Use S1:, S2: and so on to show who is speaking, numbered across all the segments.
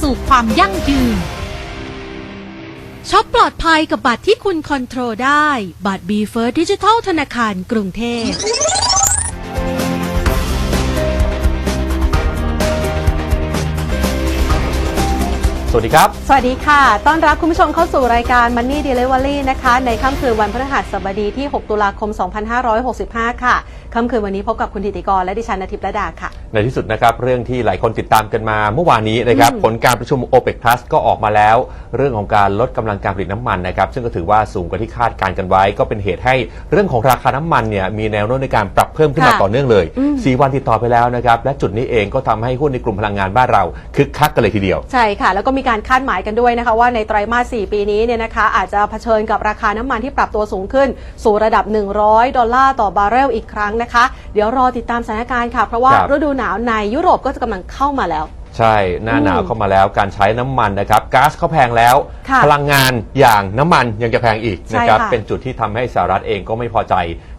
S1: สู่ความยั่งยืน
S2: ช็อปปลอดภัยกับบัตรที่คุณคอนโทรลได้ บัตร b ีเฟิร์สดิจิทัลธนาคารกรุงเทพ
S3: สวัสดีครับ
S4: สวัสดีค่ะ ต้อนรับคุณผู้ชมเข้าสู่รายการ Money Delivery นะคะ ในค่ำคืนวันพฤหัสบดีที่ 6 ตุลาคม 2565 ค่ะ ค่ำคืนวันนี้พบกับคุณธิติกรและดิฉันนทิพย์ระดาค่ะ
S3: ในที่สุดนะครับ เรื่องที่หลายคนติดตามกันมาเมื่อวานนี้นะครับ
S4: อืม
S3: ผลการประชุม o p e c Plus ก็ออกมาแล้ว เรื่องของการลดกำลังการผลิตน้ำมันนะครับ ซึ่งก็ถือว่าสูงกว่าที่คาดการณ์กันไว้ ก็เป็นเหตุให้เรื่องของราคาน้ำมันเนี่ยมีแนวโน้มในการปรับเพิ่มขึ้นมา
S4: ค่ะ
S3: ต่อเนื่องเลย4วันติดต่อไปแล้วนะครับ และจุดนี้เองก็ทำให้หุ้นในกลุ่มพลังงานบ้านเราคึกคักกันเลยทีเดียว
S4: ใช่ค่ะ แล้วก็มีการคาดหมายกันด้วยนะคะว่าในไตรมาส 4 ปีนี้เนี่ยนะคะอาจจะเผชิญกับราคาน้ำมันที่ปรับตัวสูงขึ้น สู่ระดับ 100 ดอลลาร์ต่อบาร์เรลอีกครั้งนะคะ เดี๋ยวรอติดตามสถานการณ์ค่ะ เพราะว่า
S3: ครับ
S4: ฤดูหนาวในยุโรปก็จะกำลังเข้ามาแล้ว
S3: ใช่ หน้าหนาว
S4: อืม
S3: เข้ามาแล้วการใช้น้ำมันนะครับก๊าซเขาแพงแล้ว
S4: ค่ะ
S3: พลังงานอย่างน้ำมันยังจะแพงอีก
S4: ใช่
S3: นะครับ
S4: ค่ะ
S3: เป็นจุดที่ทำให้สหรัฐเองก็ไม่พอใจ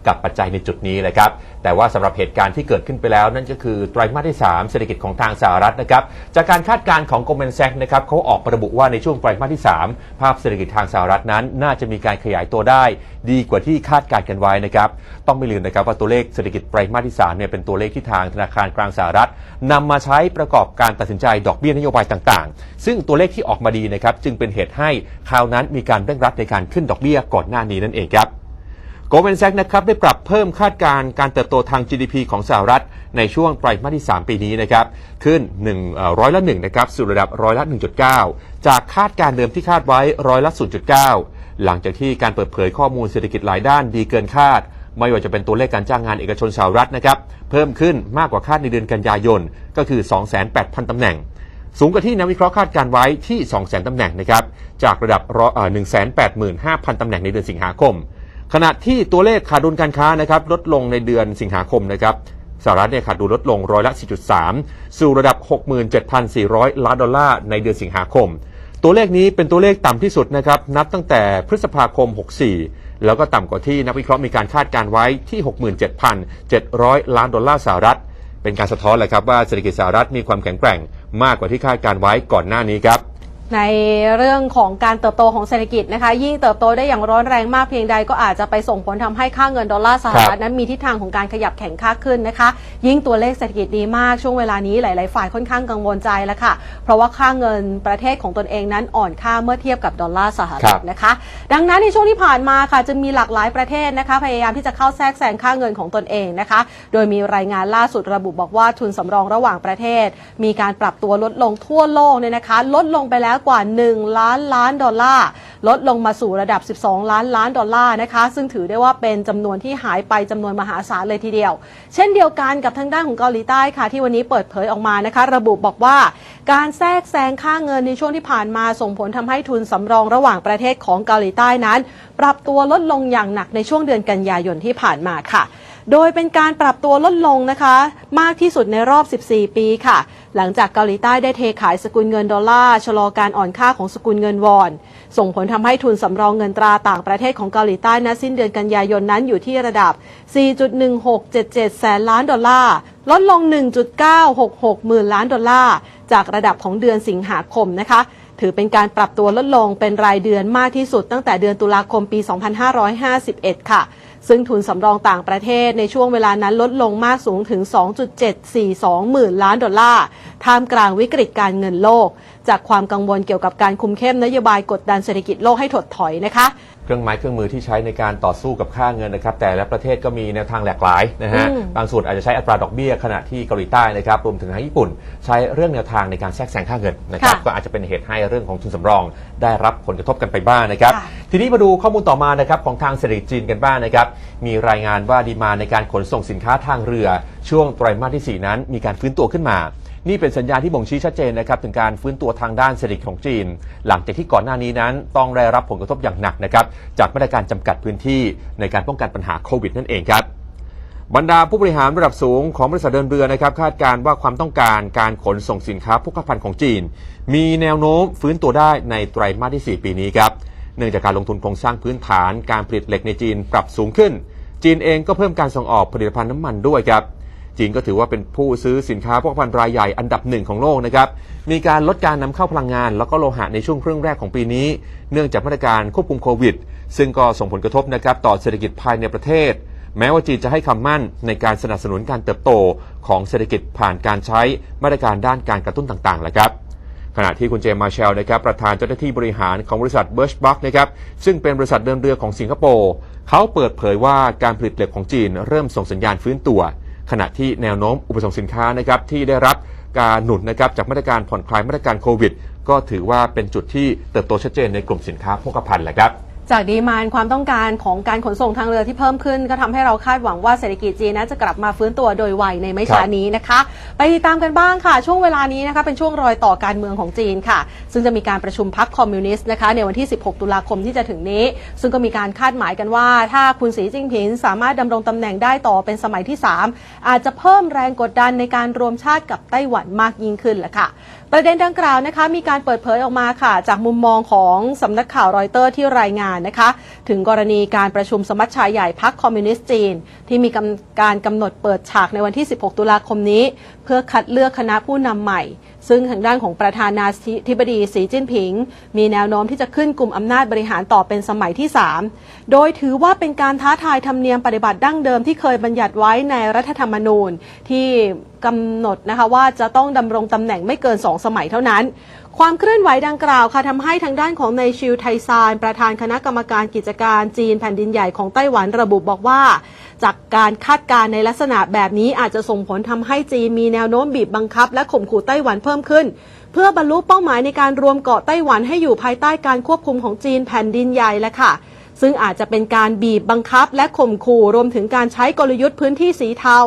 S3: กับปัจจัยในจุดนี้นะครับ แต่ว่าสำหรับเหตุการณ์ที่เกิดขึ้นไปแล้ว นั่นก็คือไตรมาสที่ 3 เศรษฐกิจของทางสหรัฐนะครับ จากการคาดการณ์ของ Goldman Sachs นะครับเขาออกมาระบุว่าในช่วงไตรมาสที่ 3 ภาพเศรษฐกิจทางสหรัฐนั้น น่าจะมีการขยายตัวได้ ดีกว่าที่คาดการณ์กันไว้นะครับ ต้องไม่ลืมนะครับว่าตัวเลขเศรษฐกิจไตรมาสที่3เนี่ยเป็นตัวเลขที่ทางธนาคารกลางสหรัฐนำมาใช้ประกอบการตัดสินใจดอกเบี้ยนโยบายต่างๆ ซึ่งตัวเลขที่ออกมาดีนะครับจึงเป็นเหตุให้คราวนั้นมีการเร่งรัดในการขึ้นดอกเบี้ยก่อนหน้านี้นั่นเองครับ โกลแมนแซกนะครับได้ปรับเพิ่มคาดการณ์การเติบโตทาง GDP ของสหรัฐ ในช่วงไตรมาสที่ 3 ปีนี้นะครับขึ้น1เอ่อร้อยละ1นะครับสู่ระดับร้อยละ 1.9 จากคาดการณ์เดิมที่คาดไว้ร้อยละ 0.9 หลังจากที่การเปิดเผยข้อมูลเศรษฐกิจหลายด้านดีเกินคาด ไม่ว่าจะเป็นตัวเลขการจ้างงานเอกชนสหรัฐนะครับเพิ่มขึ้นมากกว่าคาดในเดือนกันยายนก็คือ 28,000ตำแหน่งสูงกว่าที่นักวิเคราะห์คาดการไว้ที่ 200,000ตำแหน่งนะครับจากระดับร้อยเอ่อ185,000ตำแหน่งในเดือนสิงหาคม ขณะที่ตัวเลขขาดดุลการค้านะครับลดลงในเดือนสิงหาคมนะครับสหรัฐเนี่ยขาดดุลลดลงร้อยละ 4.3 สู่ระดับ 67,400 ล้านดอลลาร์ในเดือนสิงหาคม ตัวเลขนี้เป็นตัวเลขต่ำที่สุดนะครับนับตั้งแต่พฤษภาคม 64 แล้วก็ต่ำกว่าที่นักวิเคราะห์มีการคาดการไว้ที่ 67,700 ล้านดอลลาร์สหรัฐ เป็นการสะท้อนแหละครับว่าเศรษฐกิจสหรัฐมีความแข็งแกร่งมากกว่าที่คาดการไว้ก่อนหน้านี้ครับ
S4: ในเรื่องของการเติบโตของเศรษฐกิจนะคะ ยิ่งเติบโตได้อย่างร้อนแรงมากเพียงใดก็อาจจะไปส่งผลทำให้ค่าเงินดอลลาร์สหรัฐนั้นมีทิศทางของการขยับแข็งค่าขึ้นนะคะ ยิ่งตัวเลขเศรษฐกิจดีมากช่วงเวลานี้หลาย ๆ ฝ่ายค่อนข้างกังวลใจแล้วค่ะ เพราะว่าค่าเงินประเทศของตนเองนั้นอ่อนค่าเมื่อเทียบกับดอลลาร์สห
S3: ครั
S4: รัฐ
S3: บ
S4: นะคะ ดังนั้นในช่วงที่ผ่านมาค่ะจะมีหลากหลายประเทศนะคะ พยายามที่จะเข้าแทรกแซงค่าเงินของตนเองนะคะ โดยมีรายงานล่าสุดระบุบอกว่าทุนสำรองระหว่างประเทศ มีการปรับตัวลดลงทั่วโลกเนี่ยนะคะ ลดลงไปแล้วกว่า 1 ล้านล้านดอลลาร์ ลดลงมาสู่ระดับ 12 ล้านล้านดอลลาร์นะคะ ซึ่งถือได้ว่าเป็นจำนวนที่หายไปจำนวนมหาศาลเลยทีเดียว เช่นเดียวกันกับทางด้านของเกาหลีใต้ค่ะ ที่วันนี้เปิดเผยออกมานะคะ ระบุบอกว่า การแทรกแซงค่าเงินในช่วงที่ผ่านมาส่งผลทำให้ทุนสำรองระหว่างประเทศของเกาหลีใต้นั้น ปรับตัวลดลงอย่างหนักในช่วงเดือนกันยายนที่ผ่านมาค่ะ โดยเป็นการปรับตัวลดลงนะคะ มากที่สุดในรอบ 14 ปีค่ะ หลังจากเกาหลีใต้ได้เทขายสกุลเงินดอลลาร์ชะลอการอ่อนค่าของสกุลเงินวอน ส่งผลทำให้ทุนสำรองเงินตราต่างประเทศของเกาหลีใต้ณสิ้นเดือนกันยายนนั้นอยู่ที่ระดับ 4.1677 แสนล้านดอลลาร์ ลดลง 1.966 หมื่นล้านดอลลาร์ จากระดับของเดือนสิงหาคมนะคะถือเป็นการปรับตัวลดลงเป็นรายเดือนมากที่สุดตั้งแต่เดือนตุลาคมปี 2551 ค่ะ ซึ่งทุนสำรองต่างประเทศในช่วงเวลานั้นลดลงมากสูงถึง 2.742 หมื่นล้านดอลลาร์ ท่ามกลางวิกฤตการเงินโลก จากความกังวลเกี่ยวกับการคุมเข้มนโยบายกดดันเศรษฐกิจโลกให้ถดถอยนะคะ
S3: เครื่องไม้เครื่องมือที่ใช้ในการต่อสู้กับค่าเงินนะครับ แต่ละประเทศก็มีแนวทางหลากหลายนะฮะ
S4: อืม
S3: บางส่วนอาจจะใช้อัตราดอกเบี้ยขณะที่เกาหลีใต้นะครับรวมถึงทางญี่ปุ่น ใช้เรื่องแนวทางในการแทรกแซงค่าเงินนะครับ
S4: ค่ะ
S3: ก็อาจจะเป็นเหตุให้เรื่องของทุนสำรอง ได้รับผลกระทบกันไปบ้างนะครับ
S4: ค่ะ
S3: ทีนี้มาดูข้อมูลต่อมานะครับของทางเศรษฐกิจจีนกันบ้างนะครับ มีรายงานว่าดีมาในการขนส่งสินค้าทางเรือ ช่วงไตรมาสที่ 4 นั้นมีการฟื้นตัวขึ้นมา นี่เป็นสัญญาณที่บ่งชี้ชัดเจนนะครับถึงการฟื้นตัวทางด้านเศรษฐกิจของจีน หลังจากที่ก่อนหน้านี้นั้นต้องได้รับผลกระทบอย่างหนักนะครับจากมาตรการจำกัดพื้นที่ในการป้องกันปัญหาโควิดนั่นเองครับบรรดาผู้บริหารระดับสูงของบริษัทเดินเรือนะครับคาดการว่าความต้องการการขนส่งสินค้าโภคภัณฑ์ของจีน มีแนวโน้มฟื้นตัวได้ในไตรมาสที่ 4 ปีนี้ครับเนื่องจากการลงทุนโครงสร้างพื้นฐานการผลิตเหล็กในจีนปรับสูงขึ้น จีนเองก็เพิ่มการส่งออกผลิตภัณฑ์น้ำมันด้วยครับ จีนก็ถือว่าเป็นผู้ซื้อสินค้าพวกพันรายใหญ่อันดับหนึ่งของโลกนะครับ มีการลดการนำเข้าพลังงาน แล้วก็โลหะในช่วงครึ่งแรกของปีนี้ เนื่องจากมาตรการควบคุมโควิด ซึ่งก็ส่งผลกระทบนะครับต่อเศรษฐกิจภายในประเทศ แม้ว่าจีนจะให้คำมั่นในการสนับสนุนการเติบโตของเศรษฐกิจผ่านการใช้มาตรการด้านการกระตุ้นต่างๆแหละครับขณะที่คุณเจมส์มาเชลนะครับประธานเจ้าหน้าที่บริหารของบริษัทเบิร์ชบัคนะครับซึ่งเป็นบริษัทเดินเรือของสิงคโปร์เขาเปิดเผยว่าการผลิตเหล็กของจีนเริ่มส่งสัญญาณฟื้นตัว ขณะที่แนวโน้มอุปสงค์สินค้านะครับที่ได้รับการหนุนนะครับจากมาตรการผ่อนคลายมาตรการโควิด ก็ถือว่าเป็นจุดที่เติบโตชัดเจนในกลุ่มสินค้าโภคภัณฑ์แหละครับ
S4: จากดีมานความต้องการของการขนส่งทางเรือที่เพิ่มขึ้น ก็ทำให้เราคาดหวังว่าเศรษฐกิจจีนนั้นจะกลับมาฟื้นตัวโดยไวในไม่ช้านี้นะคะ ไปติดตามกันบ้างค่ะ ช่วงเวลานี้นะคะเป็นช่วงรอยต่อการเมืองของจีนค่ะ ซึ่งจะมีการประชุมพักคอมมิวนิสต์นะคะในวันที่ 16 ตุลาคมที่จะถึงนี้ ซึ่งก็มีการคาดหมายกันว่า ถ้าคุณสีจิ้งผิงสามารถดำรงตำแหน่งได้ต่อเป็นสมัยที่ 3 อาจจะเพิ่มแรงกดดันในการรวมชาติกับไต้หวันมากยิ่งขึ้นแหละค่ะ ประเด็นดังกล่าวนะคะมีการเปิดเผยออกมาค่ะ จากมุมมองของสำนักข่าวรอยเตอร์ที่รายงานนะคะ ถึงกรณีการประชุมสมัชชาใหญ่พักคอมมิวนิสต์จีน ที่มีกำการกำหนดเปิดฉากในวันที่ 16 ตุลาคมนี้เพื่อคัดเลือกคณะผู้นำใหม่ ซึ่งทางด้านของประธานาธิบดีสีจิ้นผิง มีแนวโน้มที่จะขึ้นกลุ่มอำนาจบริหารต่อเป็นสมัยที่ 3 โดยถือว่าเป็นการท้าทายธรรมเนียมปฏิบัติดั้งเดิมที่เคยบัญญัติไว้ในรัฐธรรมนูญที่กำหนดนะคะว่าจะต้องดำรงตำแหน่งไม่เกิน 2 สมัยเท่านั้น ความเคลื่อนไหวดังกล่าวค่ะทำให้ทางด้านของในชิวไทซาน ประธานคณะกรรมการกิจการจีนแผ่นดินใหญ่ของไต้หวันระบุบอกว่า จากการคาดการณ์ในลักษณะแบบนี้อาจจะส่งผลทำให้จีนมีแนวโน้มบีบบังคับ และข่มขู่ไต้หวันเพิ่มขึ้น เพื่อบรรลุเป้าหมายในการรวมเกาะไต้หวันให้อยู่ภายใต้การควบคุมของจีนแผ่นดินใหญ่และค่ะ ซึ่งอาจจะเป็นการบีบบังคับ และข่มขู่รวมถึงการใช้กลยุทธ์พื้นที่สีเทา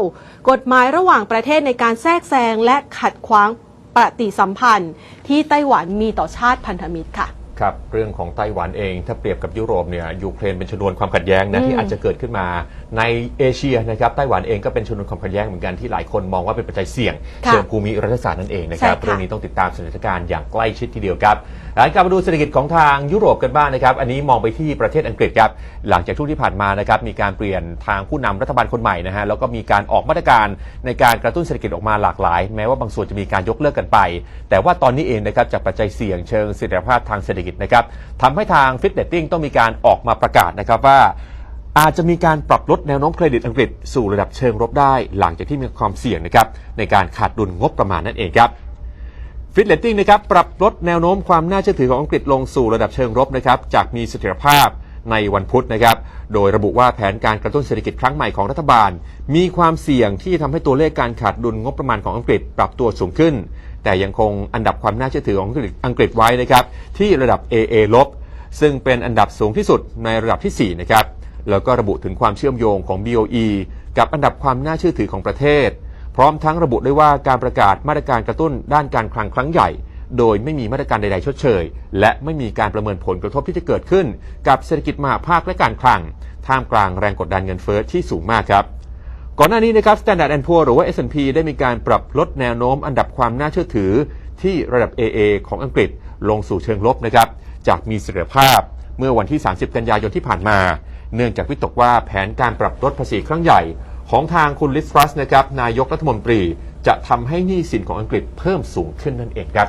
S4: กฎหมายระหว่างประเทศในการแทรกแซงและขัดขวาง ปฏิสัมพันธ์ ที่ไต้หวันมีต่อชาติพันธมิตรค่ะ
S3: ครับเรื่องของไต้หวันเองถ้าเปรียบกับยุโรปเนี่ยยูเครนเป็นชนวนความขัดแย้งนะ
S4: อืม
S3: ที่อาจจะเกิดขึ้นมาในเอเชียนะครับไต้หวันเองก็เป็นชนวนความขัดแย้งเหมือนกันที่หลายคนมองว่าเป็นปัจจัยเสี่ยง
S4: ค่ะ
S3: เชิงภูมิรัฐศาสตร์นั่นเองนะครับ
S4: ใช่ค่ะ
S3: เรื่องนี้ต้องติดตามสถานการณ์อย่างใกล้ชิดทีเดียวครับ หลังกลับมาดูเศรษฐกิจของทางยุโรปกันบ้างนะครับ อันนี้มองไปที่ประเทศอังกฤษครับ หลังจากช่วงที่ผ่านมานะครับ มีการเปลี่ยนทางผู้นำรัฐบาลคนใหม่นะฮะ แล้วก็มีการออกมาตรการในการกระตุ้นเศรษฐกิจออกมาหลากหลาย แม้ว่าบางส่วนจะมีการยกเลิกกันไป แต่ว่าตอนนี้เองนะครับจากปัจจัยเสี่ยงเชิงเสถียรภาพทางเศรษฐกิจนะครับทำให้ทางฟิตเนตติ้งต้องมีการออกมาประกาศนะครับว่าอาจจะมีการปรับลดแนวโน้มเครดิตอังกฤษสู่ระดับเชิงลบได้ หลังจากที่มีความเสี่ยงนะครับในการขาดดุลงบประมาณนั่นเองครับ ฟิตเลตติ้งนะครับปรับลดแนวโน้มความน่าเชื่อถือของอังกฤษลงสู่ระดับเชิงลบนะครับจากมีเสถียรภาพในวันพุธนะครับ โดยระบุว่าแผนการกระตุ้นเศรษฐกิจครั้งใหม่ของรัฐบาล มีความเสี่ยงที่ทำให้ตัวเลขการขาดดุลงบประมาณของอังกฤษปรับตัวสูงขึ้น แต่ยังคงอันดับความน่าเชื่อถือของอังกฤษอังกฤษไว้นะครับที่ระดับ AA ลบ ซึ่งเป็นอันดับสูงที่สุดในระดับที่ 4 นะครับ แล้วก็ระบุถึงความเชื่อมโยงของ BOE กับอันดับความน่าเชื่อถือของประเทศ พร้อมทั้งระบุด้วยว่าการประกาศมาตรการกระตุ้นด้านการคลังครั้งใหญ่ โดยไม่มีมาตรการใดๆชดเชย และไม่มีการประเมินผลกระทบที่จะเกิดขึ้น กับเศรษฐกิจมหาภาคและการคลัง ท่ามกลางแรงกดดันเงินเฟ้อที่สูงมากครับก่อนหน้านี้นะครับ Standard Poor หรือว่า S&P ได้มีการปรับลดแนวโน้มอันดับความน่าเชื่อถือ ที่ระดับ AA ของอังกฤษลงสู่เชิงลบนะครับจากมีเสถียรภาพเมื่อวันที่ 30 กันยายนที่ผ่านมา เนื่องจากวิตกว่าแผนการปรับลดภาษีครั้งใหญ่ ของทางคุณลิสทรัสนะครับนายกรัฐมนตรีจะทำให้หนี้สินของอังกฤษเพิ่มสูงขึ้นนั่นเองครับ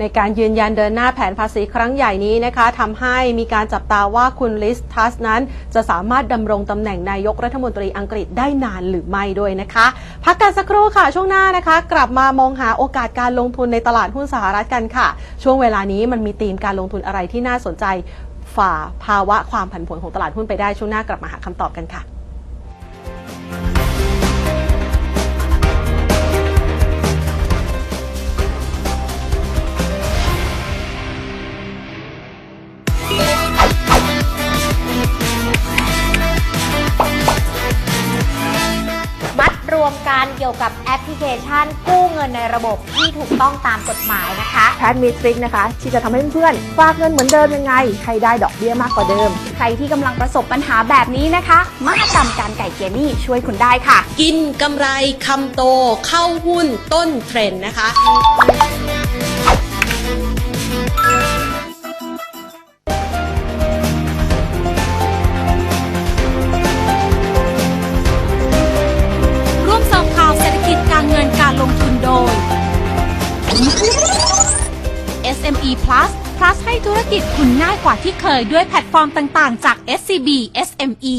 S4: ในการยืนยันเดินหน้าแผนภาษีครั้งใหญ่นี้นะคะทำให้มีการจับตาว่าคุณลิสทัสนั้น จะสามารถดำรงตำแหน่งนายกรัฐมนตรีอังกฤษได้นานหรือไม่ด้วยนะคะ พักกันสักครู่ค่ะ ช่วงหน้านะคะ กลับมามองหาโอกาสการลงทุนในตลาดหุ้นสหรัฐกันค่ะ ช่วงเวลานี้มันมีธีมการลงทุนอะไรที่น่าสนใจ ฝ่าภาวะความผันผวนของตลาดหุ้นไปได้ช่วงหน้ากลับมาหาคำตอบกันค่ะ
S5: วมกันเกี่ยวกับแอปพลิเคชัน กู้เงินในระบบที่ถูกต้องตามกฎหมายนะคะ
S6: แพทมีทริคนะคะ ที่จะทำให้เพื่อนๆฝากเงินเหมือนเดิมยังไง ให้ได้ดอกเบี้ยมากกว่าเดิม
S5: ใครที่กำลังประสบปัญหาแบบนี้นะคะมหกรรมการไก่เกยร์นี่ช่วยคุณได้ค่ะ
S4: กินกำไรคำโตเข้าหุ้นต้นเทรนด์นะคะ
S1: ลงทุนโดย SME Plus Plus ให้ธุรกิจคุณง่ายกว่าที่เคยด้วยแพลตฟอร์มต่าง ๆ จาก SCB SME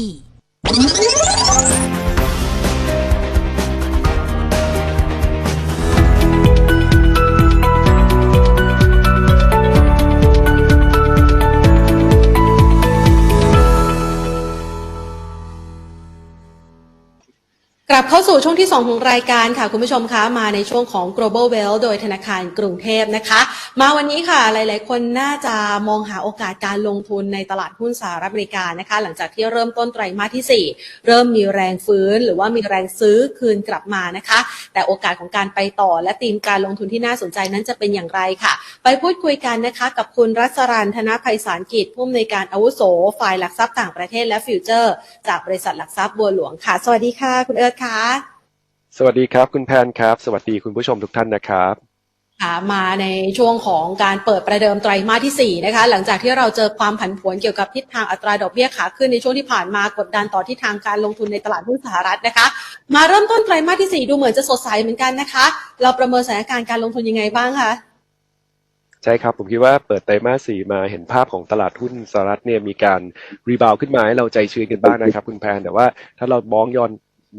S4: ลับเข้าสู่ช่วงที่ 2 ของรายการค่ะ คุณผู้ชมคะมาในช่วงของ global wealth โดยธนาคารกรุงเทพนะคะ มาวันนี้ค่ะหลาย ๆ คนน่าจะมองหาโอกาสการลงทุนในตลาดหุ้นสหรัฐอเมริกานะคะ หลังจากที่เริ่มต้นไตรมาสที่ 4 เริ่มมีแรงฟื้น หรือว่ามีแรงซื้อคืนกลับมานะคะ แต่โอกาสของการไปต่อและธีมการลงทุนที่น่าสนใจนั้นจะเป็นอย่างไรค่ะ ไปพูดคุยกันนะคะ กับคุณรัศรันธนภัยสารกิจผู้อำนวยการอาวุโสฝ่ายหลักทรัพย์ต่างประเทศและฟิวเจอร์ จากบริษัทหลักทรัพย์บัวหลวงค่ะ สวัสดีค่ะ คุณเอิร์ธค่ะ
S7: สวัสดีครับคุณแพนครับ สวัสดีคุณผู้ชมทุกท่านนะครับ
S4: ค่ะมาในช่วงของการเปิดประเดิมไตรมาสที่4นะคะหลังจากที่เราเจอความผันผวนเกี่ยวกับทิศทางอัตราดอกเบี้ยขาขึ้นในช่วงที่ผ่านมากดดันต่อทิศทางการลงทุนในตลาดหุ้นสหรัฐนะคะ มาเริ่มต้นไตรมาสที่ 4 ดูเหมือนจะสดใสเหมือนกันนะคะ เราประเมินสถานการณ์การลงทุนยังไงบ้างคะ
S7: ใช่ครับ ผมคิดว่าเปิดไตรมาสสี่มาเห็นภาพของตลาดหุ้นสหรัฐเนี่ยมีการรีบาวขึ้นมาให้เราใจชื้นกันบ้างนะครับ คุณแพนแต่ว่าถ้าเรามองย้อน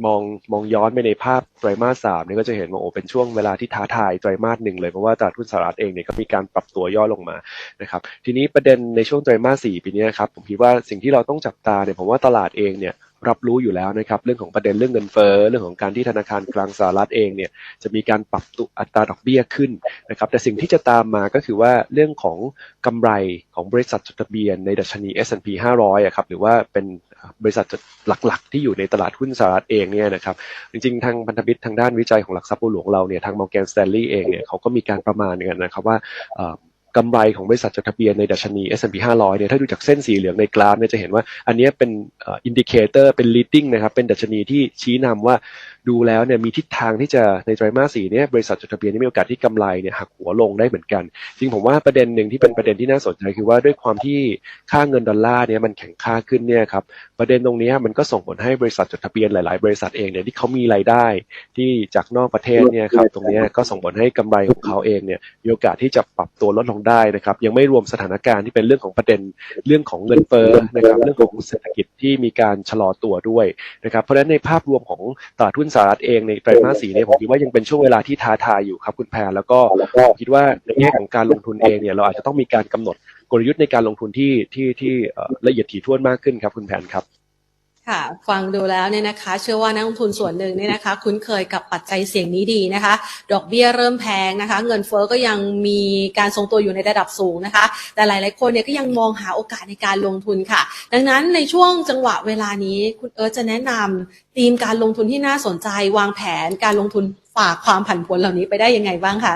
S7: มองมองย้อนไปในภาพไตรมาสสามเนี่ยก็จะเห็นว่าโอ้เป็นช่วงเวลาที่ท้าทายไตรมาสหนึ่งเลยเพราะว่าตลาดหุ้นสหรัฐเองเนี่ยก็มีการปรับตัวย่อลงมานะครับทีนี้ประเด็นในช่วงไตรมาสสี่ปีนี้ครับผมคิดว่าสิ่งที่เราต้องจับตาเนี่ยผมว่าตลาดเองเนี่ยรับรู้อยู่แล้วนะครับเรื่องของประเด็นเรื่องเงินเฟ้อเรื่องของการที่ธนาคารกลางสหรัฐเองเนี่ยจะมีการปรับตัวอัตราดอกเบี้ยขึ้นนะครับแต่สิ่งที่จะตามมาก็คือว่าเรื่องของกำไรของบริษัทจดทะเบียนในดัชนี S&P 500อะครับหรือว่าเป็น บริษัทหลักๆ ที่อยู่ในตลาดหุ้นสหรัฐเองเนี่ยนะครับจริงๆ ทางพันธมิตรทางด้านวิจัยของหลักทรัพย์บัวหลวงเราเนี่ยทาง Morgan Stanley เองเนี่ยเขาก็มีการประมาณกันนะครับว่ากำไรของบริษัทจดทะเบียนในดัชนี S&P 500 เนี่ย ถ้าดูจากเส้นสีเหลืองในกราฟเนี่ยจะเห็นว่าอันนี้เป็นอินดิเคเตอร์เป็น leading นะครับ เป็นดัชนีที่ชี้นำว่า ดูแล้วเนี่ยมีทิศทางที่จะในไตรมาสสี่เนี่ยบริษัทจดทะเบียนนี่มีโอกาสที่กำไรเนี่ยหักหัวลงได้เหมือนกัน จริงผมว่าประเด็นหนึ่งที่เป็นประเด็นที่น่าสนใจคือว่าด้วยความที่ค่าเงินดอลลาร์เนี่ยมันแข็งค่าขึ้นเนี่ยครับประเด็นตรงนี้มันก็ส่งผลให้บริษัทจดทะเบียนหลาย ๆ บริษัทเองเนี่ยที่เขามีรายได้ที่จากนอกประเทศเนี่ยครับตรงนี้ก็ส่งผลให้กำไรของเขาเองเนี่ยมีโอกาสที่จะปรับตัวลดลงได้นะครับยังไม่รวมสถานการณ์ที่เป็นเรื่องของประเด็นเรื่องของเงินเฟ้อนะครับเรื่องของเศรษฐกิจที่มีการชะลอตัวด้วยนะครับเพราะฉะนั้นในภาพรวมของตลาดหุ้นสหรัฐเองในไตรมาสสี่เนี่ยผมคิดว่ายังเป็นช่วงเวลาที่ท้าทายอยู่ครับคุณแพรแล้วก็ผมคิดว่าในแง่ของการลงทุนเองเนี่ยเราอาจจะต้องมีการกำหนดกลยุทธ์ในการลงทุนที่ที่ที่ละเอียดถี่ถ้วนมากขึ้นครับคุณแพนครับ
S4: ค่ะฟังดูแล้วเนี่ยนะคะ เชื่อว่านักลงทุนส่วนหนึ่งเนี่ยนะคะ คุ้นเคยกับปัจจัยเสี่ยงนี้ดีนะคะ ดอกเบี้ยเริ่มแพงนะคะ เงินเฟ้อก็ยังมีการทรงตัวอยู่ในระดับสูงนะคะ แต่หลาย ๆ คนเนี่ยก็ยังมองหาโอกาสในการลงทุนค่ะ ดังนั้นในช่วงจังหวะเวลานี้คุณเอิร์ธจะแนะนำธีมการลงทุนที่น่าสนใจ วางแผนการลงทุนฝากความผันผวนเหล่านี้ไปได้ยังไงบ้างคะ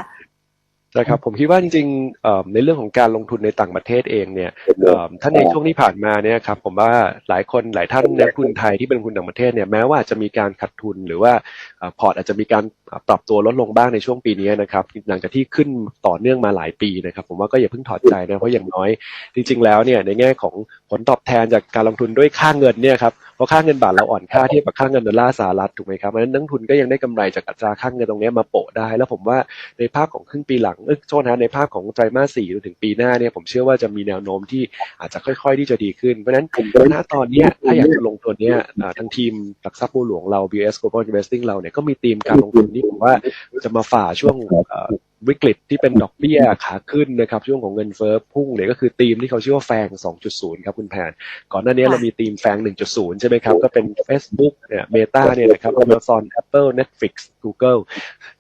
S7: นะครับผมคิดว่าจริงๆเอ่อในเรื่องของการลงทุนในต่างประเทศเองเนี่ยเอ่อถ้าในช่วงที่ผ่านมาเนี่ยครับผมว่าหลายคนหลายท่านนักลงทุนไทยที่เป็นลงทุนต่างประเทศเนี่ยแม้ว่าอาจจะมีการขาดทุนหรือว่าเอ่อพอร์ตอาจจะมีการ ปรับตัวลดลงบ้างในช่วงปีนี้นะครับ หลังจากที่ขึ้นต่อเนื่องมาหลายปีนะครับ ผมว่าก็อย่าเพิ่งถอดใจนะเพราะอย่างน้อย จริง ๆ แล้วเนี่ยในแง่ของผลตอบแทนจากการลงทุนด้วยค่าเงินเนี่ยครับเพราะค่าเงินบาทเราอ่อนค่าเทียบกับค่าเงินดอลลาร์สหรัฐถูกไหมครับเพราะฉะนั้นนักทุนก็ยังได้กำไรจากอัตราค่าเงินตรงนี้มาโปะได้ แล้วผมว่าในภาพของครึ่งปีหลังเออโทษนะในภาพของไตรมาสสี่จนถึงปีหน้าเนี่ยผมเชื่อว่าจะมีแนวโน้มที่อาจจะค่อย ๆ ที่จะดีขึ้นเพราะฉะนั้นณตอนเนี้ยถ้าอยากจะลงทุนเนี่ยทางทีมหลักทรัพย์บัวหลวงเรา BS Global Investing เราเนี่ยก็มีธีมการลงทุนที่ผมว่าจะมาฝ่าช่วงเอ่อวิกฤตที่เป็นดอกเบี้ยขาขึ้นนะครับช่วงของเงินเฟ้อพุ่งเนี่ยก็คือธีมที่เขาชื่อว่าแฟง 2.0 ครับคุณแพนก่อนหน้านี้
S4: ค่ะ
S7: เรามีธีมแฟง 1.0 ใช่ไหมครับ ก็เป็น Facebook เนี่ย Meta เนี่ยนะครับ Amazon Apple Netflix Google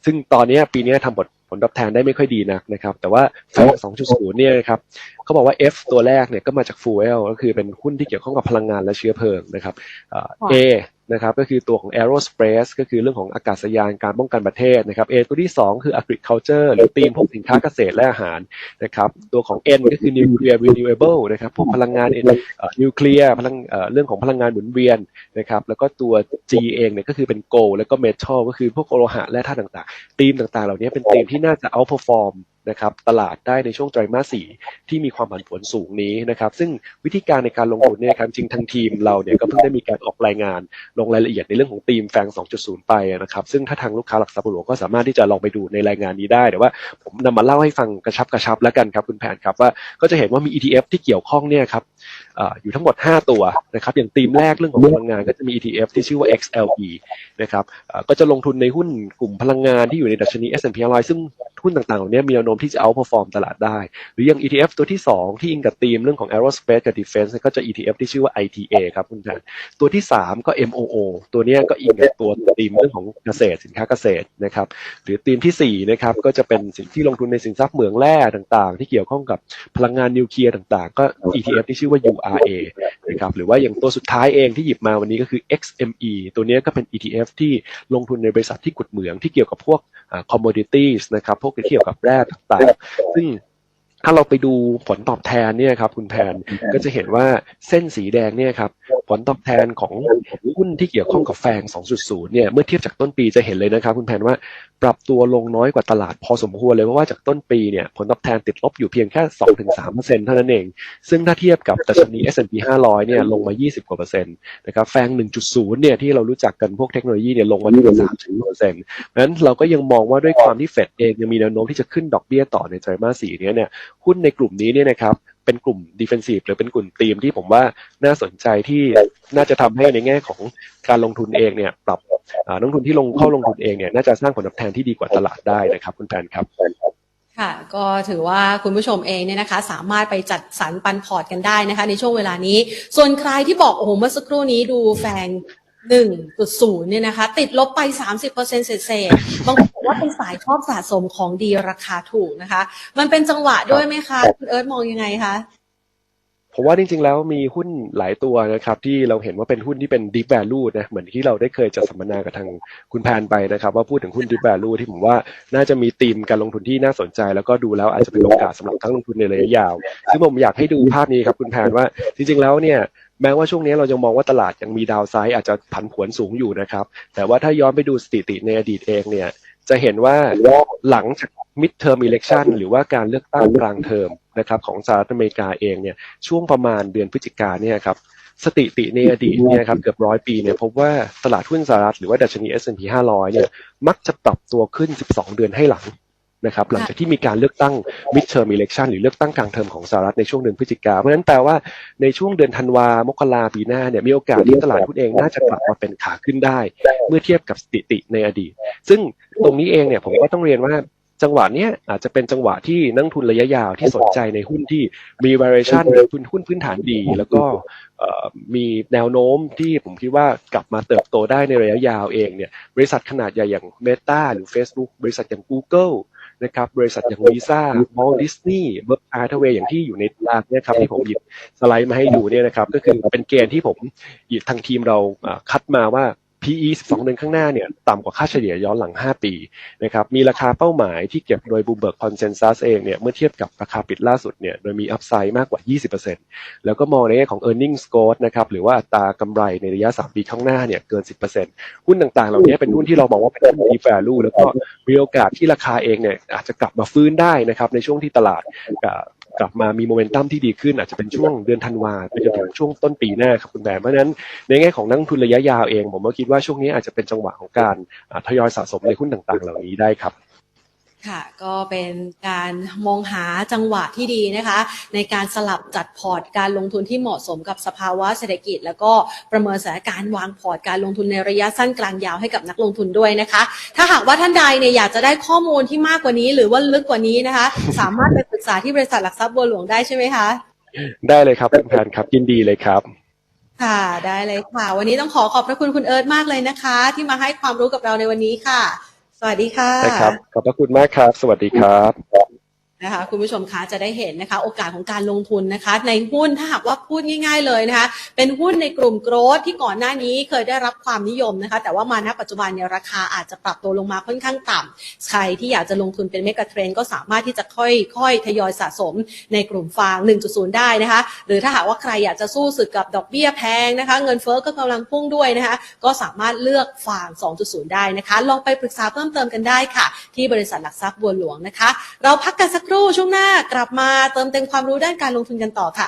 S7: ซึ่งตอนเนี้ยปีเนี้ยทำผลผลตอบแทนได้ไม่ค่อยดีนักนะครับ แต่ว่าแฟง 2.0 เนี่ยนะครับเขาบอกว่า F ตัวแรกเนี่ยก็มาจาก Fuel ก็คือเป็นหุ้นที่เกี่ยวข้องกับพลังงานและเชื้อเพลิงนะครับเอ่อ A นะครับก็คือตัวของ aerospace ก็คือเรื่องของอากาศยานการป้องกันประเทศนะครับ A ตัวที่ 2 คือ agriculture หรือธีมพวกสินค้าเกษตรและอาหารนะครับตัวของ N ก็คือ nuclear renewable นะครับพวกพลังงานนิวเคลียร์พลังเรื่องของพลังงานหมุนเวียนนะครับแล้วก็ตัว G เองเนี่ยก็คือเป็น gold แล้วก็ metal ก็คือพวกโลหะและธาตุต่างๆธีมต่างๆ เหล่านี้เป็นธีมที่น่าจะ outperform นะครับตลาดได้ในช่วงไตรมาสสี่ที่มีความผันผวนสูงนี้นะครับซึ่งวิธีการในการลงทุนเนี่ยครับจริงทางทีมเราเนี่ยก็เพิ่งได้มีการออกรายงานลงรายละเอียดในเรื่องของทีมแฟง 2.0 ไปนะครับซึ่งถ้าทางลูกค้าหลักทรัพย์หลวงก็สามารถที่จะลองไปดูในรายงานนี้ได้แต่ว่าผมนำมาเล่าให้ฟังกระชับกระชับแล้วกันครับคุณแผนครับว่าก็จะเห็นว่ามี ETF ที่เกี่ยวข้องเนี่ยครับ อยู่ทั้งหมด 5 ตัวนะครับอย่างธีมแรกเรื่องของพลังงานก็จะมี ETF ที่ชื่อว่า XLE นะครับก็จะลงทุนในหุ้นกลุ่มพลังงานที่อยู่ในดัชนี S&P 500ซึ่งหุ้นต่างๆเหล่านี้มีแนวโน้มที่จะ outperform ตลาดได้ หรืออย่าง ETF ตัวที่ 2 ที่อิงกับธีมเรื่องของ aerospace กับ defense ก็จะ ETF ที่ชื่อว่า ITA ครับคุณแผนตัวที่ 3 ก็ MOO ตัวนี้ก็อิงกับตัวธีมเรื่องของเกษตรสินค้าเกษตรนะครับหรือธีมที่4นะครับก็จะเป็นสินที่ลงทุนในสินทรัพย์เหมืองแร่ต่างๆ ที่เกี่ยวข้องกับพลังงานนิวเคลียร์ต่างๆ ก็ ETF ที่ชื่อว่า RA นะครับหรือว่าอย่างตัวสุดท้ายเองที่หยิบมาวันนี้ก็คือ XME ตัวนี้ก็เป็น ETF ที่ลงทุนในบริษัทที่ขุดเหมืองที่เกี่ยวกับพวก commodities นะครับพวกที่เกี่ยวกับแร่ต่างๆ ซึ่ง ถ้าเราไปดูผลตอบแทนเนี่ยครับคุณแพนก็จะเห็นว่าเส้นสีแดงเนี่ยครับผลตอบแทนของหุ้นที่เกี่ยวข้องกับแฟง 2.0 เนี่ยเมื่อเทียบจากต้นปีจะเห็นเลยนะครับคุณแพนว่าปรับตัวลงน้อยกว่าตลาดพอสมควรเลยเพราะว่าจากต้นปีเนี่ยผลตอบแทนติดลบอยู่เพียงแค่ 2-3%เท่านั้นเอง ซึ่งถ้าเทียบกับดัชนี S&P 500 เนี่ยลงมา 20 กว่าเปอร์เซ็นต์นะครับแฟง 1.0 เนี่ยที่เรารู้จักกันพวกเทคโนโลยีเนี่ยลงมาถึง3เปอร์เซ็นต์เพราะฉะนั้นเราก็ยังมองว่าด้วยความที่เฟดเองยังมีแนวโน้มที่จะขึ้นดอกเบี้ยต่อในไตรมาส4เนี้ยเนี่ยหุ้นในกลุ่มนี้เนี่ยนะครับเป็นกลุ่ม defensive หรือเป็นกลุ่มธีมที่ผมว่าน่าสนใจที่น่าจะทำให้ในแง่ของการลงทุนเองเนี่ยปรับนักลงทุนที่ลงเข้าลงทุนเองเนี่ยน่าจะสร้างผลตอบแทนที่ดีกว่าตลาดได้นะครับ คุณแพนครับ
S4: ค่ะก็ถือว่าคุณผู้ชมเองเนี่ยนะคะ สามารถไปจัดสรรปันพอร์ตกันได้นะคะ ในช่วงเวลานี้ ส่วนใครที่บอกโอ้โหเมื่อสักครู่นี้ดูแฟง 1.0เนี่ยนะคะ ติดลบไป 30%เศษเศษๆบางคนบอกว่าเป็นสายชอบสะสมของดีราคาถูกนะคะ มันเป็นจังหวะด้วยไหมคะ คุณเอิร์ธมองยังไงคะ
S7: ผมว่าจริงๆ แล้วมีหุ้นหลายตัวนะครับ ที่เราเห็นว่าเป็นหุ้นที่เป็น deep value นะเหมือนที่เราได้เคยจัดสัมมนากับทางคุณแพนไปนะครับ ว่าพูดถึงหุ้น deep value ที่ผมว่าน่าจะมีธีมการลงทุนที่น่าสนใจ แล้วก็ดูแล้วอาจจะเป็นโอกาสสำหรับทั้งลงทุนในระยะยาว ซึ่งผมอยากให้ดูภาพนี้ครับคุณแพนว่าจริงๆ แล้วเนี่ย แม้ว่าช่วงนี้เรายังมองว่าตลาดยังมีดาวไซด์อาจจะผันผวนสูงอยู่นะครับ แต่ว่าถ้าย้อนไปดูสถิติในอดีตเองเนี่ย จะเห็นว่าหลังจาก mid term election หรือว่าการเลือกตั้งกลางเทอมนะครับของสหรัฐอเมริกาเองเนี่ยช่วงประมาณเดือนพฤศจิกาเนี่ยครับสถิติในอดีตเนี่ยครับเกือบร้อยปีเนี่ยพบว่าตลาดหุ้นสหรัฐหรือว่าดัชนี S&P 500 เนี่ยมักจะปรับตัวขึ้น 12 เดือนให้หลัง นะครับหลังจากที่มีการเลือกตั้ง mid term election หรือเลือกตั้งกลางเทอมของสหรัฐในช่วงเดือนพฤศจิกาเพราะฉะนั้นแปลว่าในช่วงเดือนธันวามกราปีหน้าเนี่ยมีโอกาสที่ตลาดหุ้นเองน่าจะกลับมาเป็นขาขึ้นได้ เมื่อเทียบกับสถิติในอดีต ซึ่งตรงนี้เองเนี่ยผมก็ต้องเรียนว่าจังหวะเนี้ยอาจจะเป็นจังหวะที่นักลงทุนระยะยาวที่สนใจในหุ้นที่มี variation หรือหุ้นหุ้นพื้นฐานดี แล้วก็เอ่อมีแนวโน้มที่ผมคิดว่ากลับมาเติบโตได้ในระยะยาวเองเนี่ยบริษัทขนาดใหญ่อย่าง Meta หรือ Facebook บริษัทอย่าง Google นะครับบริษัทอย่าง Visa Walt Disney Berkshire Hathaway อย่างที่อยู่ในตารางเนี่ยครับที่ผมหยิบสไลด์มาให้ดูเนี่ยนะครับก็คือเป็นเกณฑ์ที่ผมหยิบทางทีมเราอ่าคัดมาว่า PE 12 เดือนข้างหน้าเนี่ยต่ำกว่าค่าเฉลี่ยย้อนหลัง 5 ปีนะครับมีราคาเป้าหมายที่เก็บโดย Bloomberg Consensus เองเนี่ยเมื่อเทียบกับราคาปิดล่าสุดเนี่ยโดยมีอัพไซด์มากกว่า 20%แล้วก็มองในแง่ของ earnings growth นะครับหรือว่าตากำไรในระยะ 3 ปีข้างหน้าเนี่ยเกิน 10%หุ้นต่างๆ เหล่านี้เป็นหุ้นที่เรามองว่าเป็น deep value แล้วก็มีโอกาสที่ราคาเองเนี่ยอาจจะกลับมาฟื้นได้นะครับในช่วงที่ตลาด กลับมามีโมเมนตัมที่ดีขึ้นอาจจะเป็นช่วงเดือนธันวาไปจนถึงช่วงต้นปีหน้าครับคุณแบมเพราะนั้นในแง่ของนักลงทุนระยะยาวเอง ผมก็คิดว่าช่วงนี้อาจจะเป็นจังหวะของการทยอยสะสมในหุ้นต่างๆ เหล่านี้ได้ครับ
S4: ค่ะก็เป็นการมองหาจังหวะที่ดีนะคะ ในการสลับจัดพอร์ตการลงทุนที่เหมาะสมกับสภาวะเศรษฐกิจ แล้วก็ประเมินสถานการณ์วางพอร์ตการลงทุนในระยะสั้นกลางยาวให้กับนักลงทุนด้วยนะคะ ถ้าหากว่าท่านใดเนี่ยอยากจะได้ข้อมูลที่มากกว่านี้ หรือว่าลึกกว่านี้นะคะ สามารถไปปรึกษาที่บริษัทหลักทรัพย์บัวหลวงได้ใช่ไหมคะ
S7: ได้เลยครับคุณแพนครับยินดีเลยครับ
S4: ค่ะได้เลยค่ะ วันนี้ต้องขอขอบพระคุณคุณเอิร์ธมากเลยนะคะ ที่มาให้ความรู้กับเราในวันนี้ค่ะ สวัสดีค่ะ
S7: ได้ครับ ขอบพระคุณมากครับ สวัสดีครับ
S4: นะคะคุณผู้ชมคะจะได้เห็นนะคะ โอกาสของการลงทุนนะคะ ในหุ้นถ้าหากว่าพูดง่าย ๆเลยนะคะ เป็นหุ้นในกลุ่มโกรทที่ก่อนหน้านี้เคยได้รับความนิยมนะคะ แต่ว่ามาณปัจจุบันเนี่ยราคาอาจจะปรับตัวลงมาค่อนข้างต่ำใครที่อยากจะลงทุนเป็นเมกะเทรนก็สามารถที่จะค่อยๆ ทยอยสะสมในกลุ่มฟาง 1.0 ได้นะคะ หรือถ้าหากว่าใครอยากจะสู้ศึกกับดอกเบี้ยแพงนะคะ เงินเฟ้อก็กำลังพุ่งด้วยนะคะ ก็สามารถเลือกฟาง 2.0 ได้นะคะ ลองไปปรึกษาเพิ่มเติมกันได้ค่ะ ที่บริษัทหลักทรัพย์บัวหลวงนะคะ เราพักกันสักครู่ช่วงหน้ากลับมาเติมเต็มความรู้ด้านการลงทุนกันต่อค่ะ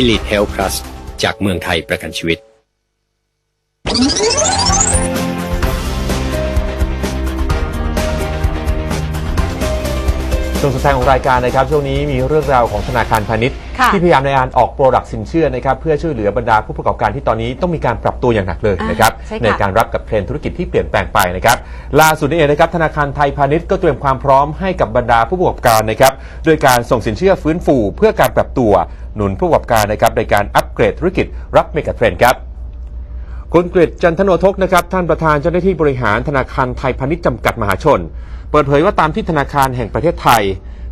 S8: Elite Health Plus จากเมืองไทยประกันชีวิต
S3: ช่วงสุดท้ายของรายการนะครับช่วงนี้มีเรื่องราวของธนาคารพาณิชย์
S4: ค่ะ
S3: ที่พยายามในการออกโปรดักต์สินเชื่อนะครับเพื่อช่วยเหลือบรรดาผู้ประกอบการที่ตอนนี้ต้องมีการปรับตัวอย่างหนักเลย
S4: อ่า
S3: นะครับ
S4: ใช่ค่ะ
S3: ในการรับกับเทรนด์ธุรกิจที่เปลี่ยนแปลงไปนะครับล่าสุดนี้เองนะครับธนาคารไทยพาณิชย์ก็เตรียมความพร้อมให้กับบรรดาผู้ประกอบการนะครับโดยการส่งสินเชื่อฟื้นฟูเพื่อการปรับตัวหนุนผู้ประกอบการนะครับในการอัปเกรดธุรกิจรับเมกะเทรนด์ครับ คุณกฤษจันทโนทกนะครับท่านประธานเจ้าหน้าที่บริหารธนาคารไทยพาณิชย์จำกัดมหาชน เปิดเผยว่าตามที่ธนาคารแห่งประเทศไทย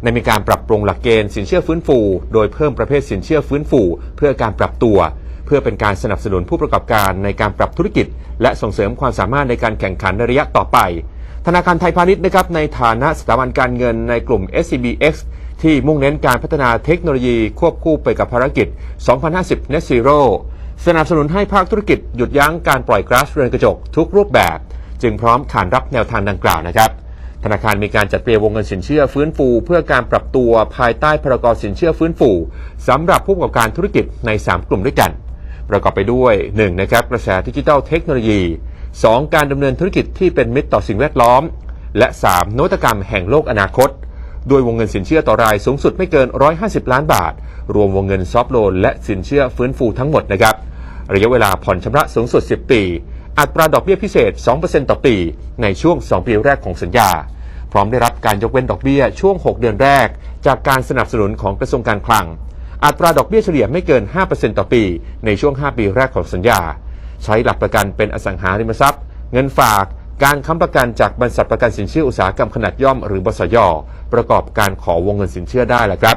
S3: ได้มีการปรับปรุงหลักเกณฑ์สินเชื่อฟื้นฟู โดยเพิ่มประเภทสินเชื่อฟื้นฟู เพื่อการปรับตัว เพื่อเป็นการสนับสนุนผู้ประกอบการในการปรับธุรกิจ และส่งเสริมความสามารถในการแข่งขันในระยะต่อไป ธนาคารไทยพาณิชย์นะครับในฐานะสถาบันการเงินในกลุ่ม SCBX ที่มุ่งเน้นการพัฒนาเทคโนโลยีควบคู่ไปกับภารกิจ 2050 Net Zero สนับสนุนให้ภาคธุรกิจหยุดยั้งการปล่อยก๊าซเรือนกระจกทุกรูปแบบ จึงพร้อมขานรับแนวทางดังกล่าวนะครับธนาคารมีการจัดเตรียมวงเงินสินเชื่อฟื้นฟู เพื่อการปรับตัวภายใต้พรกสินเชื่อฟื้นฟูสำหรับผู้ประกอบการธุรกิจใน 3 กลุ่มด้วยกัน ประกอบไปด้วย 1. นะครับกระแสดิจิทัลเทคโนโลยี 2. การดำเนินธุรกิจที่เป็นมิตรต่อสิ่งแวดล้อม และ 3. นวัตกรรมแห่งโลกอนาคตโดยวงเงินสินเชื่อต่อรายสูงสุดไม่เกิน 150 ล้านบาท รวมวงเงินซอฟท์โลนและสินเชื่อฟื้นฟูทั้งหมดนะครับ ระยะเวลาผ่อนชำระสูงสุด 10 ปี อัตราดอกเบี้ยพิเศษ 2%ต่อปี ในช่วง 2 ปีแรกของสัญญา พร้อมได้รับการยกเว้นดอกเบี้ยช่วง 6 เดือนแรก จากการสนับสนุนของกระทรวงการคลัง อัตราดอกเบี้ยเฉลี่ยไม่เกิน 5%ต่อปี ในช่วง 5 ปีแรกของสัญญา ใช้หลักประกันเป็นอสังหาริมทรัพย์ เงินฝากการค้ำประกันจากบริษัทประกันสินเชื่ออุตสาหกรรมขนาดย่อมหรือบสย ประกอบการขอวงเงินสินเชื่อได้แหละครับ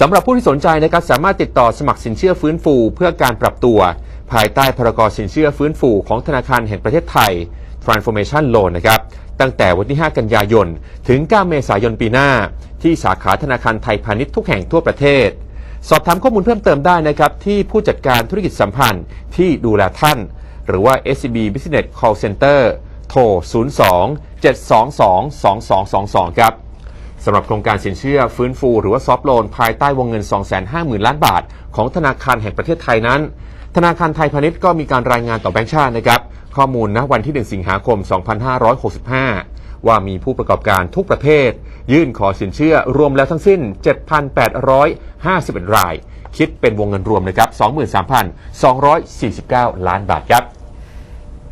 S3: สำหรับผู้ที่สนใจนะครับสามารถติดต่อสมัครสินเชื่อฟื้นฟู เพื่อการปรับตัว ภายใต้พรกสินเชื่อฟื้นฟูของธนาคารแห่งประเทศไทย Transformation Loan นะครับตั้งแต่วันที่ 5 กันยายน ถึง 9 เมษายนปีหน้า ที่สาขาธนาคารไทยพาณิชย์ทุกแห่งทั่วประเทศ สอบถามข้อมูลเพิ่มเติมได้นะครับ ที่ผู้จัดการธุรกิจสัมพันธ์ที่ดูแลท่าน หรือว่า SCB Business Call Center โทร 02 722 2222 ครับ สำหรับโครงการสินเชื่อฟื้นฟูหรือว่าซอฟโลนภายใต้วงเงิน 250,000 ล้านบาท ของธนาคารแห่งประเทศไทยนั้น ธนาคารไทยพาณิชย์ก็มีการรายงานต่อแบงก์ชาตินะครับ ข้อมูลณวันที่ 1 สิงหาคม 2565 ว่ามีผู้ประกอบการทุกประเภท ยื่นขอสินเชื่อรวมแล้วทั้งสิ้น 7,851 ราย คิดเป็นวงเงินรวมนะครับ 23,249 ล้านบาทครับ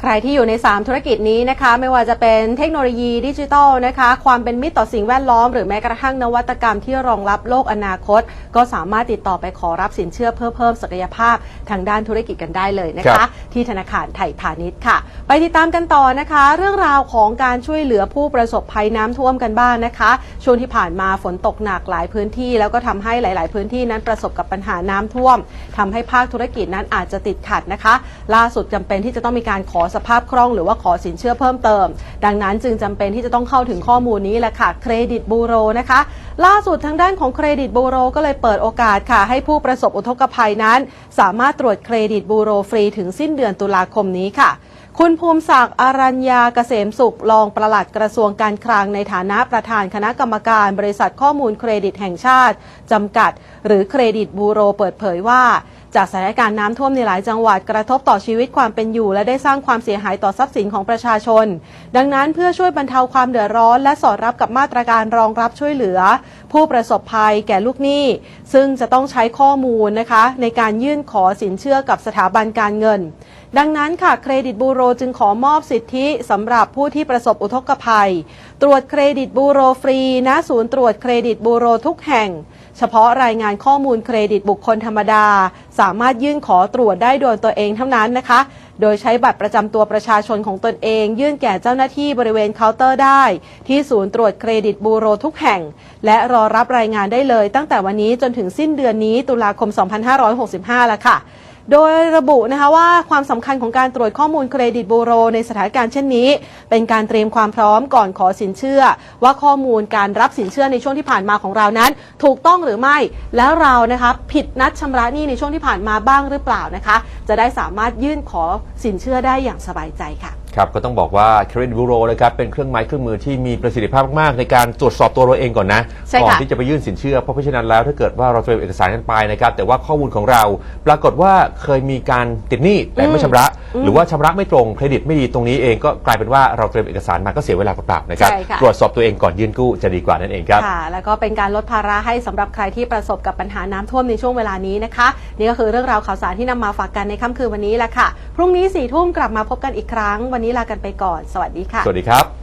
S4: ใครที่อยู่ใน 3 ธุรกิจนี้นะคะ ไม่ว่าจะเป็นเทคโนโลยีดิจิทัลนะคะ ความเป็นมิตรต่อสิ่งแวดล้อม หรือแม้กระทั่งนวัตกรรมที่รองรับโลกอนาคต ก็สามารถติดต่อไปขอรับสินเชื่อเพื่อเพิ่มศักยภาพทางด้านธุรกิจกันได้เลยนะ
S3: ครั
S4: คะ
S3: บ
S4: ที่ธนาคารไทยพาณิชย์ค่ะ ไปติดตามกันต่อนะคะ เรื่องราวของการช่วยเหลือผู้ประสบภัยน้ำท่วมกันบ้างนะคะ ช่วงที่ผ่านมาฝนตกหนักหลายพื้นที่ แล้วก็ทำให้หลาย ๆ พื้นที่นั้นประสบกับปัญหาน้ำท่วมทำให้ภาคธุรกิจนั้นอาจจะติดขัดนะคะ ล่าสุดจำเป็นที่จะต้องมีการขอสภาพคล่องหรือว่าขอสินเชื่อเพิ่มเติม ดังนั้นจึงจำเป็นที่จะต้องเข้าถึงข้อมูลนี้แหละค่ะเครดิตบูโรนะคะ ล่าสุดทางด้านของเครดิตบูโรก็เลยเปิดโอกาสค่ะ ให้ผู้ประสบอุทกภัยนั้น สามารถตรวจเครดิตบูโรฟรีถึงสิ้นเดือนตุลาคมนี้ค่ะคุณภูมิศักดิ์อารัญญาเกษมสุขรองประหลัดกระทรวงการคลังในฐานะประธานคณะกรรมการบริษัทข้อมูลเครดิตแห่งชาติ จำกัด หรือเครดิตบูโรเปิดเผยว่า จากสถานการณ์น้ำท่วมในหลายจังหวัดกระทบต่อชีวิตความเป็นอยู่ และได้สร้างความเสียหายต่อทรัพย์สินของประชาชน ดังนั้นเพื่อช่วยบรรเทาความเดือดร้อนและสอดรับกับมาตรการรองรับช่วยเหลือ ผู้ประสบภัยแก่ลูกหนี้ ซึ่งจะต้องใช้ข้อมูลนะคะ ในการยื่นขอสินเชื่อกับสถาบันการเงิน ดังนั้นค่ะเครดิตบูโรจึงขอมอบสิทธิสำหรับผู้ที่ประสบอุทกภัย ตรวจเครดิตบูโรฟรีณศูนย์ตรวจเครดิตบูโรทุกแห่ง เฉพาะรายงานข้อมูลเครดิตบุคคลธรรมดา สามารถยื่นขอตรวจได้โดยตัวเองเท่านั้นนะคะ โดยใช้บัตรประจำตัวประชาชนของตนเอง ยื่นแก่เจ้าหน้าที่บริเวณเคาน์เตอร์ได้ ที่ศูนย์ตรวจเครดิตบูโรทุกแห่ง และรอรับรายงานได้เลย ตั้งแต่วันนี้จนถึงสิ้นเดือนนี้ตุลาคม 2565แล้วค่ะ โดยระบุนะคะว่าความสำคัญของการตรวจข้อมูลเครดิตบูโร ในสถานการณ์เช่นนี้ เป็นการเตรียมความพร้อมก่อนขอสินเชื่อ ว่าข้อมูลการรับสินเชื่อในช่วงที่ผ่านมาของเรานั้น ถูกต้องหรือไม่ แล้วเรานะคะผิดนัดชำระหนี้ในช่วงที่ผ่านมาบ้างหรือเปล่านะคะ จะได้สามารถยื่นขอสินเชื่อได้อย่างสบายใจค่ะ
S3: ครับก็ต้องบอกว่า Credit Bureau นะครับเป็นเครื่องไม้เครื่องมือที่มีประสิทธิภาพมาก ๆ ในการตรวจสอบตัวเราเองก่อนนะ
S4: ใช่ค่ะ
S3: ก่อนที่จะไปยื่นสินเชื่อเพราะฉะนั้นแล้วถ้าเกิดว่าเราเตรียมเอกสารกันไปนะครับแต่ว่าข้อมูลของเรา ปรากฏว่าเคยมีการติดหนี้แต่ไม่ชำระ หรือว่าชำระไม่ตรงเครดิตไม่ดีตรงนี้เองก็กลายเป็นว่าเราเตรียมเอกสารมาก็เสียเวลาเปล่าๆนะครับ
S4: ใช่ค่ะ
S3: ตรวจสอบตัวเองก่อนยื่นกู้จะดีกว่านั่นเองครับ
S4: ค่ะ แล้วก็เป็นการลดภาระให้สำหรับใครที่ประสบกับปัญหาน้ำท่วมในช่วงเวลานี้นะคะ นี่ก็คือเรื่องราวข่าวสารที่นำมาฝากกันในค่ำคืนวันนี้แหละค่ะ พรุ่งนี้สี่ทุ่มกลับมาพบกันอีกครั้งวันนี้ลากันไปก่อน สวัสดีค่ะ
S3: สวัสดีครับ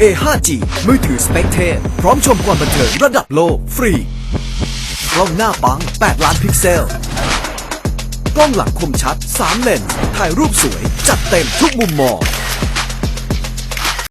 S9: LA 5G มือถือสเปคเทพพร้อมชมความบันเทิงระดับโลกฟรี กล้องหน้าปัง 8 ล้านพิกเซล กล้องหลังคมชัด 3 เลนส์ถ่ายรูปสวย จัดเต็มทุกมุมมอง